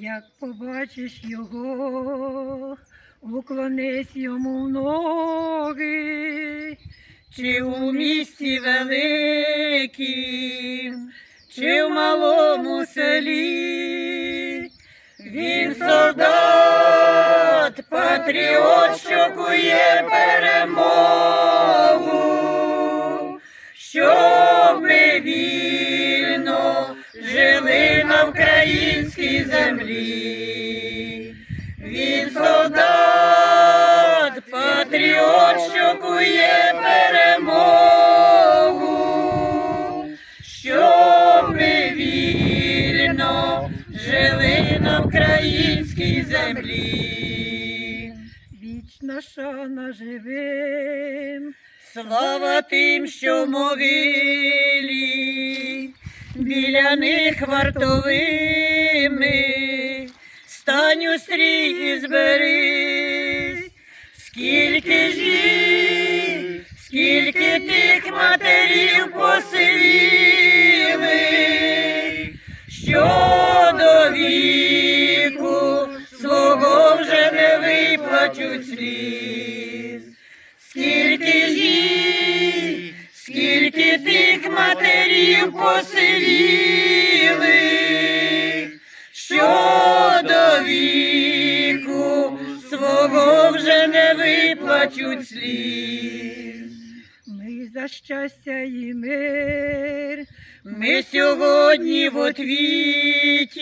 Як побачиш його, уклонись йому в ноги, чи у місті великім, чи в малому селі. Він солдат, патріот, що кує що кує перемогу, щоб вільно жили на українській землі. Вічна шана живим, слава тим, що в біля них вартовими, стань у стрій і зберись, скільки ж що віку свого вже не виплачуть сліз. Скільки ж скільки тих матерів посивіли, що до віку свого вже не виплачуть сліз. За щастя і мир, ми сьогодні в отвіті,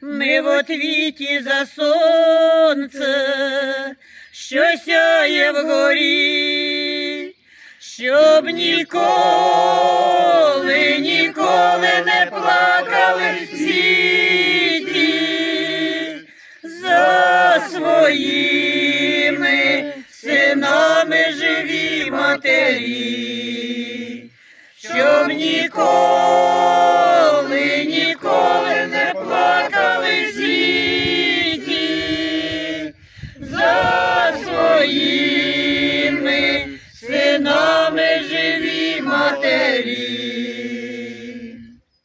ми в отвіті за сонце, що сяє вгорі, щоб ніколи, матері, щоб ніколи.